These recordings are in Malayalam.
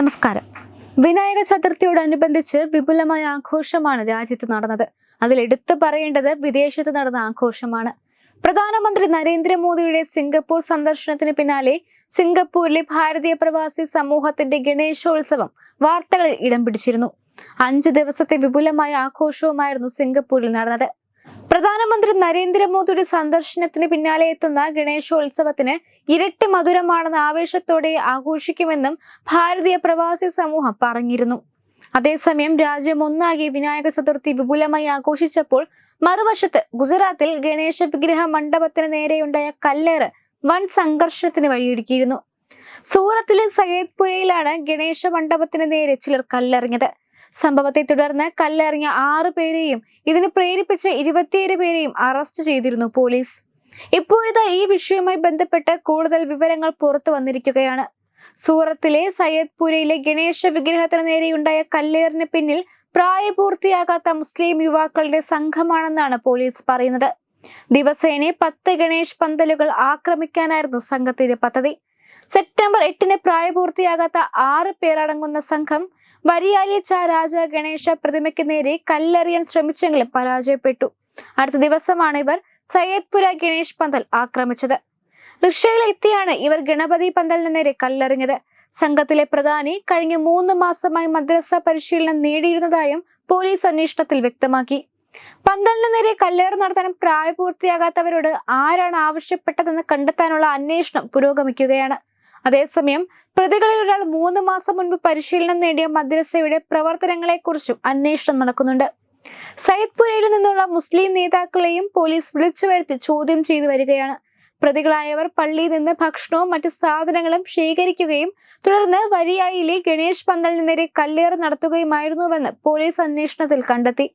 നമസ്കാരം. വിനായക ചതുർത്ഥിയോടനുബന്ധിച്ച് വിപുലമായ ആഘോഷമാണ് രാജ്യത്ത് നടന്നത്. അതിൽ എടുത്തു പറയേണ്ടത് വിദേശത്ത് നടന്ന ആഘോഷമാണ്. പ്രധാനമന്ത്രി നരേന്ദ്രമോദിയുടെ സിംഗപ്പൂർ സന്ദർശനത്തിന് പിന്നാലെ സിംഗപ്പൂരിലെ ഭാരതീയ പ്രവാസി സമൂഹത്തിന്റെ ഗണേശോത്സവം വാർത്തകളിൽ ഇടം പിടിച്ചിരുന്നു. അഞ്ചു ദിവസത്തെ വിപുലമായ ആഘോഷവുമായിരുന്നു സിംഗപ്പൂരിൽ നടന്നത്. പ്രധാനമന്ത്രി നരേന്ദ്രമോദിയുടെ സന്ദർശനത്തിന് പിന്നാലെ എത്തുന്ന ഗണേശോത്സവത്തിന് ഇരട്ടി മധുരമാണെന്ന് ആവേശത്തോടെ ആഘോഷിക്കുമെന്നും ഭാരതീയ പ്രവാസി സമൂഹം പറഞ്ഞിരുന്നു. അതേസമയം രാജ്യം ഒന്നാകെ വിനായക ചതുർത്ഥി വിപുലമായി ആഘോഷിച്ചപ്പോൾ മറുവശത്ത് ഗുജറാത്തിൽ ഗണേശ വിഗ്രഹ മണ്ഡപത്തിന് നേരെയുണ്ടായ കല്ലേറ് വൻ സംഘർഷത്തിന് വഴിയൊരുക്കിയിരുന്നു. സൂറത്തിലെ സയ്യദ്പുരയിലാണ് ഗണേശ മണ്ഡപത്തിന് നേരെ ചിലർ കല്ലെറിഞ്ഞത്. സംഭവത്തെ തുടർന്ന് കല്ലെറിഞ്ഞ ആറ് പേരെയും ഇതിന് പ്രേരിപ്പിച്ച ഇരുപത്തിയേഴ് പേരെയും അറസ്റ്റ് ചെയ്തിരുന്നു പോലീസ്. ഇപ്പോഴത്തെ ഈ വിഷയവുമായി ബന്ധപ്പെട്ട് കൂടുതൽ വിവരങ്ങൾ പുറത്തു വന്നിരിക്കുകയാണ്. സൂറത്തിലെ സയ്യദ്പുരയിലെ ഗണേശ വിഗ്രഹത്തിന് നേരെയുണ്ടായ കല്ലേറിന് പിന്നിൽ പ്രായപൂർത്തിയാകാത്ത മുസ്ലിം യുവാക്കളുടെ സംഘമാണെന്നാണ് പോലീസ് പറയുന്നത്. ദിവസേന പത്ത് ഗണേഷ് പന്തലുകൾ ആക്രമിക്കാനായിരുന്നു സംഘത്തിന്റെ പദ്ധതി. സെപ്റ്റംബർ എട്ടിന് പ്രായപൂർത്തിയാകാത്ത ആറ് പേരടങ്ങുന്ന സംഘം വരിയാലി ച രാജ ഗണേശ പ്രതിമയ്ക്ക് നേരെ കല്ലെറിയാൻ ശ്രമിച്ചെങ്കിലും പരാജയപ്പെട്ടു. അടുത്ത ദിവസമാണ് ഇവർ സയ്യദ്പുര ഗണേഷ് പന്തൽ ആക്രമിച്ചത്. റിക്ഷയിലെത്തിയാണ് ഇവർ ഗണപതി പന്തലിന് നേരെ കല്ലെറിഞ്ഞത്. സംഘത്തിലെ പ്രധാനി കഴിഞ്ഞ മൂന്ന് മാസമായി മദ്രസ പരിശീലനം നേടിയിരുന്നതായും പോലീസ് അന്വേഷണത്തിൽ വ്യക്തമാക്കി. പന്തലിന് നേരെ കല്ലേറ് നടത്താൻ പ്രായപൂർത്തിയാകാത്തവരോട് ആരാണ് ആവശ്യപ്പെട്ടതെന്ന് കണ്ടെത്താനുള്ള അന്വേഷണം പുരോഗമിക്കുകയാണ്. അതേസമയം പ്രതികളിൽ ഒരാൾ മൂന്ന് മാസം മുൻപ് പരിശീലനം നേടിയ മദ്രസയുടെ പ്രവർത്തനങ്ങളെക്കുറിച്ചും അന്വേഷണം നടക്കുന്നുണ്ട്. സയ്യിദ്പുരയിൽ നിന്നുള്ള മുസ്ലിം നേതാക്കളെയും പോലീസ് വിളിച്ചു വരുത്തി ചോദ്യം ചെയ്തു വരികയാണ്. പ്രതികളായവർ പള്ളിയിൽ നിന്ന് ഭക്ഷണവും മറ്റു സാധനങ്ങളും ശേഖരിക്കുകയും തുടർന്ന് വരിയായിലെ ഗണേഷ് പന്തലിന് നേരെ കല്ലേറ് നടത്തുകയുമായിരുന്നുവെന്ന് പോലീസ് അന്വേഷണത്തിൽ കണ്ടെത്തി.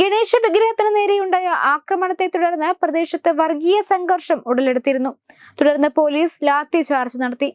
ഗണേശ വിഗ്രഹത്തിന് നേരെയുണ്ടായ ആക്രമണത്തെ തുടർന്ന് പ്രദേശത്ത് വർഗീയ സംഘർഷം ഉടലെടുത്തിരുന്നു. തുടർന്ന് പോലീസ് ലാത്തി ചാർജ് നടത്തി.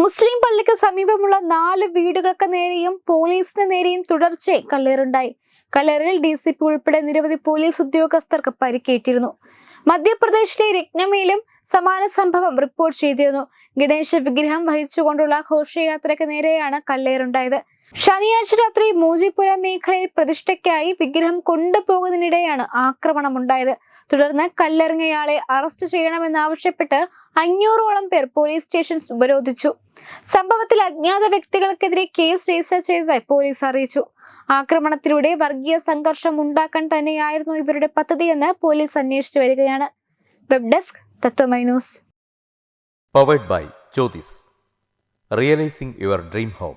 മുസ്ലിം പള്ളിക്ക് സമീപമുള്ള നാല് വീടുകൾക്ക് നേരെയും പോലീസിന് നേരെയും തുടർച്ചയായി കല്ലേറുണ്ടായി. കല്ലേറിൽ ഡി സി പി ഉൾപ്പെടെ നിരവധി പോലീസ് ഉദ്യോഗസ്ഥർക്ക് പരിക്കേറ്റിരുന്നു. മധ്യപ്രദേശിലെ രത്നമയിലും സമാന സംഭവം റിപ്പോർട്ട് ചെയ്തിരുന്നു. ഗണേശ വിഗ്രഹം വഹിച്ചുകൊണ്ടുള്ള ഘോഷയാത്രയ്ക്ക് നേരെയാണ് കല്ലേറുണ്ടായത്. ശനിയാഴ്ച രാത്രി മൂജിപ്പുര മേഖലയിൽ പ്രതിഷ്ഠയ്ക്കായി വിഗ്രഹം കൊണ്ടുപോകുന്നതിനിടെയാണ് ആക്രമണമുണ്ടായത്. തുടർന്ന് കല്ലെറിഞ്ഞയാളെ അറസ്റ്റ് ചെയ്യണമെന്നാവശ്യപ്പെട്ട് അഞ്ഞൂറോളം പേർ പോലീസ് സ്റ്റേഷൻ ഉപരോധിച്ചു. സംഭവത്തിൽ അജ്ഞാത വ്യക്തികൾക്കെതിരെ കേസ് രജിസ്റ്റർ ചെയ്തതായി പോലീസ് അറിയിച്ചു. ആക്രമണത്തിലൂടെ വർഗീയ സംഘർഷം ഉണ്ടാക്കാൻ തന്നെയായിരുന്നു ഇവരുടെ പദ്ധതിയെന്ന് പോലീസ് അന്വേഷിച്ചു വരികയാണ്. Web desk തത്വമൈനൂസ് powered by Jyothis realising your dream home